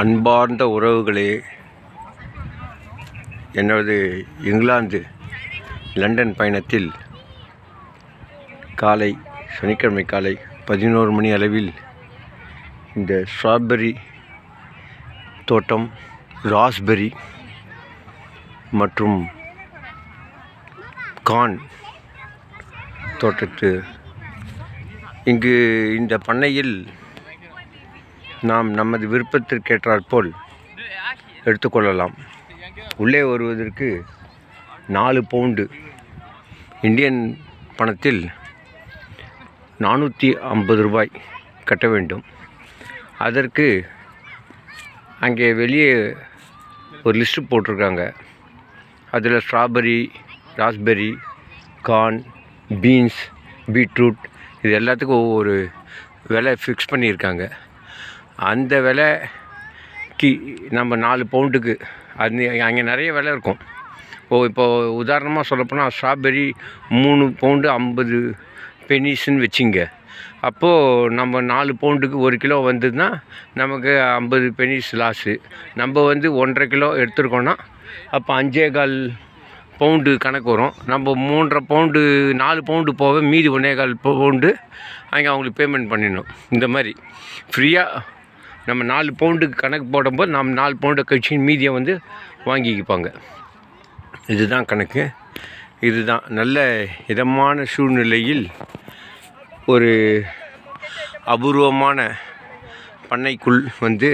அன்பார்ந்த உறவுகளே எனது இங்கிலாந்து லண்டன் பயணத்தில் காலை சனிக்கிழமை காலை பதினோரு மணி அளவில் இந்த ஸ்ட்ராபெர்ரி தோட்டம் ராஸ்பெர்ரி மற்றும் கான் தோட்டத்து. இங்கு இந்த பண்ணையில் நாம் நமது விருப்பத்திற்கேற்றாற்போல் எடுத்துக்கொள்ளலாம். உள்ளே வருவதற்கு நாலு பவுண்டு இந்தியன் பணத்தில் நானூற்றி ஐம்பது ரூபாய் கட்ட வேண்டும். அதற்கு அங்கே வெளியே ஒரு லிஸ்ட்டு போட்டிருக்காங்க. அதில் strawberry raspberry corn beans beetroot இது எல்லாத்துக்கும் ஒவ்வொரு விலை ஃபிக்ஸ் பண்ணியிருக்காங்க. அந்த விலைக்கு நம்ம நாலு பவுண்டுக்கு. அது அங்கே நிறைய விலை இருக்கும். ஓ இப்போ உதாரணமாக சொல்லப்போனால் ஸ்ட்ராபெரி மூணு பவுண்டு ஐம்பது பெனிஸ்ன்னு வச்சிங்க. அப்போது நம்ம நாலு பவுண்டுக்கு ஒரு கிலோ வந்ததுன்னா நமக்கு ஐம்பது பெனிஸ் லாஸு நம்ம வந்து ஒன்றரை கிலோ எடுத்துருக்கோன்னா அப்போ அஞ்சே கால் பவுண்டு கணக்கு வரும். நம்ம மூன்றரை பவுண்டு நாலு பவுண்டு போக மீதி ஒன்றே கால் பவுண்டு அங்கே அவங்களுக்கு பேமெண்ட் பண்ணிடணும். இந்த மாதிரி. ஃப்ரீயாக நம்ம நாலு பவுண்டுக்கு கணக்கு போடும்போது நம்ம நாலு பவுண்டை கழிச்சு மீதியை வந்து வாங்கிக்குப்பாங்க இதுதான் கணக்கு. இதுதான் நல்ல இதமான சூழ்நிலையில் ஒரு அபூர்வமான பண்ணைக்குள் வந்து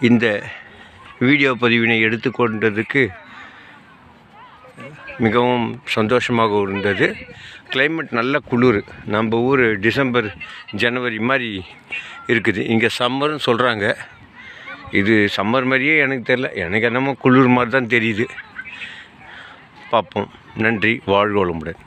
இந்த வீடியோ பதிவினை எடுத்துக்கொண்டதுக்கு மிகவும் சந்தோஷமாக இருந்தது. கிளைமேட் நல்ல குளிர். நம்ம ஊர் டிசம்பர் ஜனவரி மாதிரி இருக்குது. இங்கே சம்மர்னு சொல்கிறாங்க இது சம்மர் மாதிரியே எனக்கு தெரில எனக்கு என்னமோ குளிர் மாதிரி தான் தெரியுது. பார்ப்போம். நன்றி. வாழ்க வளமுடன்.